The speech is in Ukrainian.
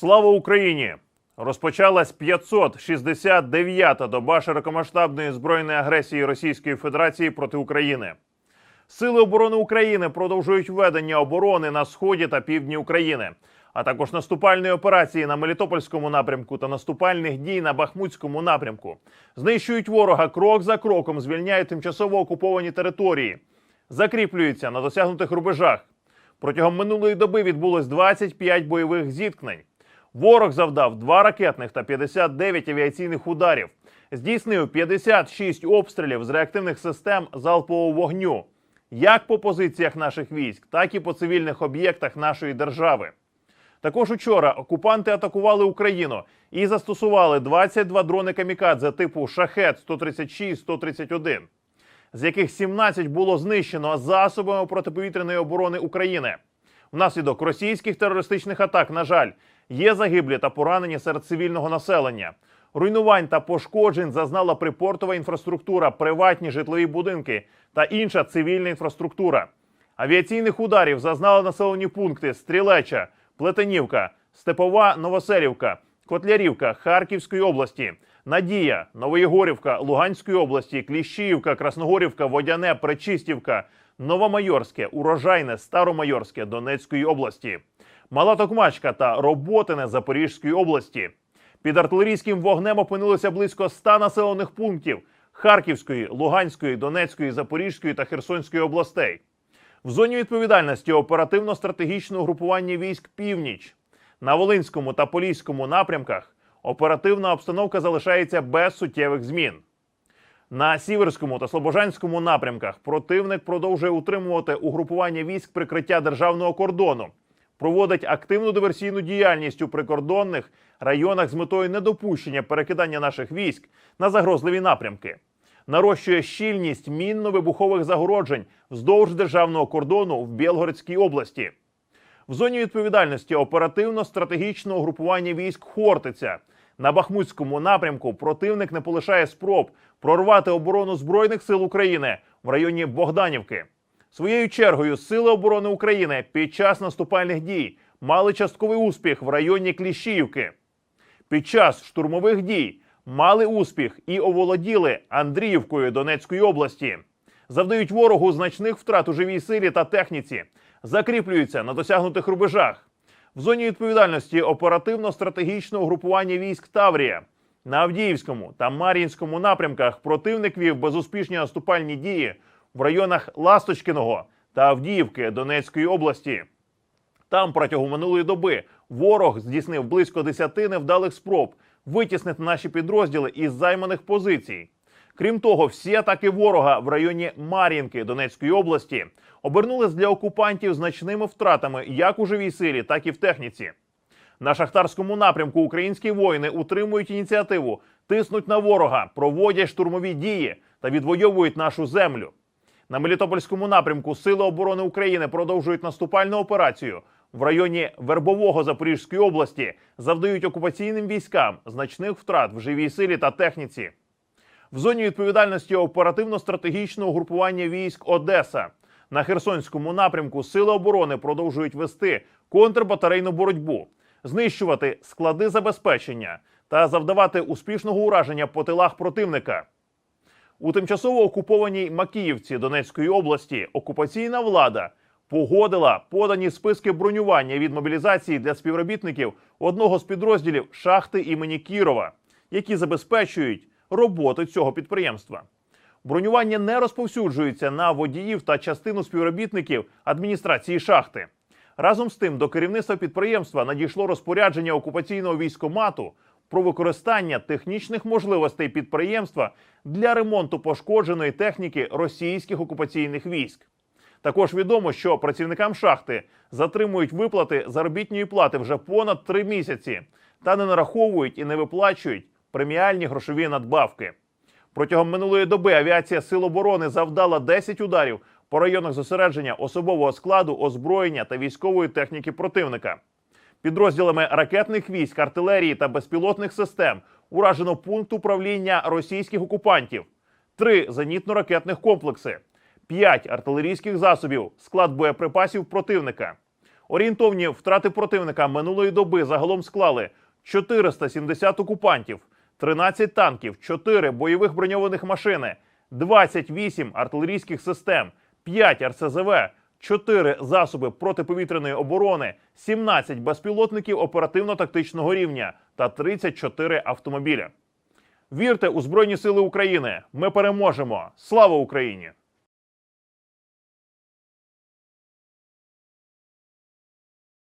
Слава Україні! Розпочалась 569-та доба широкомасштабної збройної агресії Російської Федерації проти України. Сили оборони України продовжують ведення оборони на сході та півдні України, а також наступальної операції на Мелітопольському напрямку та наступальних дій на Бахмутському напрямку. Знищують ворога крок за кроком, звільняють тимчасово окуповані території, закріплюються на досягнутих рубежах. Протягом минулої доби відбулось 25 бойових зіткнень. Ворог завдав 2 ракетних та 59 авіаційних ударів. Здійснив 56 обстрілів з реактивних систем залпового вогню, як по позиціях наших військ, так і по цивільних об'єктах нашої держави. Також учора окупанти атакували Україну і застосували 22 дрони камікадзе типу Шахет 136 131 з яких 17 було знищено засобами протиповітряної оборони України. Внаслідок російських терористичних атак, на жаль, є загиблі та поранені серед цивільного населення. Руйнувань та пошкоджень зазнала припортова інфраструктура, приватні житлові будинки та інша цивільна інфраструктура. Авіаційних ударів зазнали населені пункти Стрілеча, Плетенівка, Степова, Новоселівка, Котлярівка Харківської області, Надія, Новоєгорівка Луганської області, Кліщіївка, Красногорівка, Водяне, Пречистівка, Новомайорське, Урожайне, Старомайорське Донецької області, Мала Токмачка та Роботине Запорізької області. Під артилерійським вогнем опинилося близько 100 населених пунктів Харківської, Луганської, Донецької, Запорізької та Херсонської областей. В зоні відповідальності оперативно-стратегічного групування військ Північ на Волинському та Поліському напрямках оперативна обстановка залишається без суттєвих змін. На Сіверському та Слобожанському напрямках противник продовжує утримувати угрупування військ прикриття державного кордону, проводить активну диверсійну діяльність у прикордонних районах з метою недопущення перекидання наших військ на загрозливі напрямки, нарощує щільність мінно-вибухових загороджень вздовж державного кордону в Білгородській області. В зоні відповідальності оперативно-стратегічного групування військ Хортиця на Бахмутському напрямку противник не полишає спроб прорвати оборону збройних сил України в районі Богданівки. Своєю чергою сили оборони України під час наступальних дій мали частковий успіх в районі Кліщіївки. Під час штурмових дій мали успіх і оволоділи Андріївкою Донецької області. Завдають ворогу значних втрат у живій силі та техніці, закріплюються на досягнутих рубежах. В зоні відповідальності оперативно-стратегічного групування військ Таврія на Авдіївському та Мар'їнському напрямках противник вів безуспішні наступальні дії в районах Ласточкиного та Авдіївки Донецької області. Там протягом минулої доби ворог здійснив близько 10 невдалих спроб витіснити наші підрозділи із займаних позицій. Крім того, всі атаки ворога в районі Мар'їнки Донецької області обернулись для окупантів значними втратами як у живій силі, так і в техніці. На шахтарському напрямку українські воїни утримують ініціативу, тиснуть на ворога, проводять штурмові дії та відвоюють нашу землю. На Мелітопольському напрямку Сили оборони України продовжують наступальну операцію. В районі Вербового Запорізької області завдають окупаційним військам значних втрат в живій силі та техніці. В зоні відповідальності оперативно-стратегічного групування військ Одеса на Херсонському напрямку Сили оборони продовжують вести контрбатарейну боротьбу, знищувати склади забезпечення та завдавати успішного ураження по тилах противника. У тимчасово окупованій Макіївці Донецької області окупаційна влада погодила подані списки бронювання від мобілізації для співробітників одного з підрозділів шахти імені Кірова, які забезпечують роботу цього підприємства. Бронювання не розповсюджується на водіїв та частину співробітників адміністрації шахти. Разом з тим, до керівництва підприємства надійшло розпорядження окупаційного військомату про використання технічних можливостей підприємства для ремонту пошкодженої техніки російських окупаційних військ. Також відомо, що працівникам шахти затримують виплати заробітної плати вже понад три місяці та не нараховують і не виплачують преміальні грошові надбавки. Протягом минулої доби авіація Сил оборони завдала 10 ударів по районах зосередження особового складу, озброєння та військової техніки противника. Підрозділами ракетних військ, артилерії та безпілотних систем уражено пункт управління російських окупантів, три зенітно-ракетних комплекси, п'ять артилерійських засобів, склад боєприпасів противника. Орієнтовні втрати противника минулої доби загалом склали 470 окупантів, 13 танків, 4 бойових броньованих машини, 28 артилерійських систем, 5 РСЗВ, 4 засоби протиповітряної оборони, 17 безпілотників оперативно-тактичного рівня та 34 автомобіля. Вірте у Збройні Сили України! Ми переможемо! Слава Україні!